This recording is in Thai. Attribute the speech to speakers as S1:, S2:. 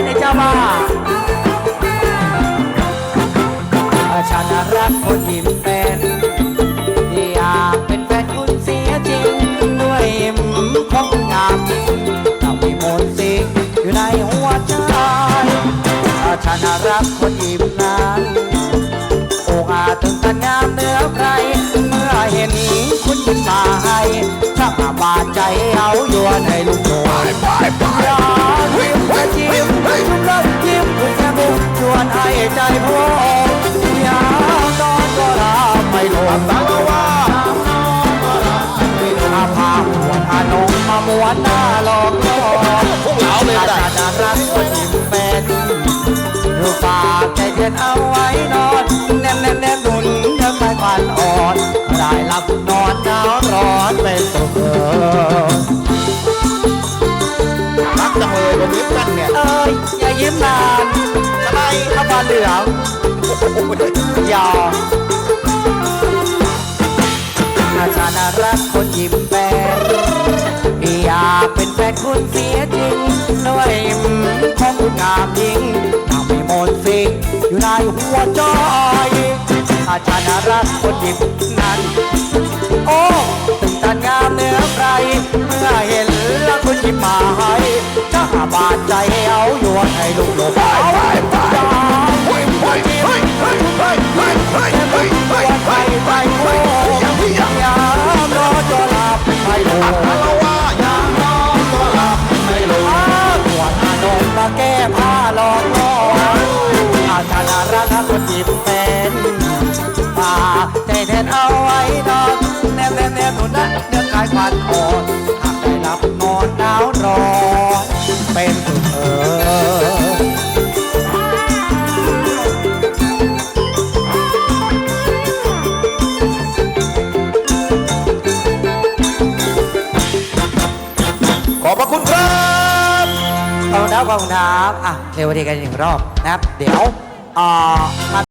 S1: นในเจ้าบ้าฉันรักคนยิ้มเป็นอยากเป็นแฟนคุณเสียจริง ด้วยยิ้มของคุณงามจริงทำให้มนต์สิงอยู่ในหัวใจฉันรักคนยิ้มนั้นโอ้อาถึงกันงามเหนือใครเมื่อเห็นคุณยิ้มมาให้านหน้าหลอกล่อ
S2: พวกเราเลย
S1: อา
S2: ได้
S1: จารย์รักคนยิ้มเป็นรูปฝากใจเย็นเอาไว้นอนแนมแนมแนมดุนเธอคลายควันอ่อนได้หลับนอนหนาวร้อนเป็นสุขเออ
S2: รักจังเลยคนนี้มกันเนี่ย
S1: เอ้ยอย่ายิ้มนาน
S2: อะไร
S1: ข้าบานเหลืองยอมอาจารย์รักคนยิ้มเป็ คุณเสียจริงด้วยมของคุณงามยิ่งทำให้มนต์สิงอยู่ในหัวใจอาจารย์รักคนยิ้มนั้น โอ้ถึงตันงามเหนือใคร เมื่อเห็นแล้วคุณยิ้มาให้ถ้าบาดใจเอายวนให้ลูกหลบไป รั
S2: ก
S1: คนป็นตาใจแทนเอาไว้นอนแนมแนมแนมหนุนนะเนื้อกายควันอ่อนหากได้หลับนอนหนาวร้อนเป็นสุขเออ
S2: ขอบพระคุณครับ
S1: ขอบคุณครับขอบคุณครับอะเร็วดีกันหนึ่งรอบนะครับ เดี๋ยว 啊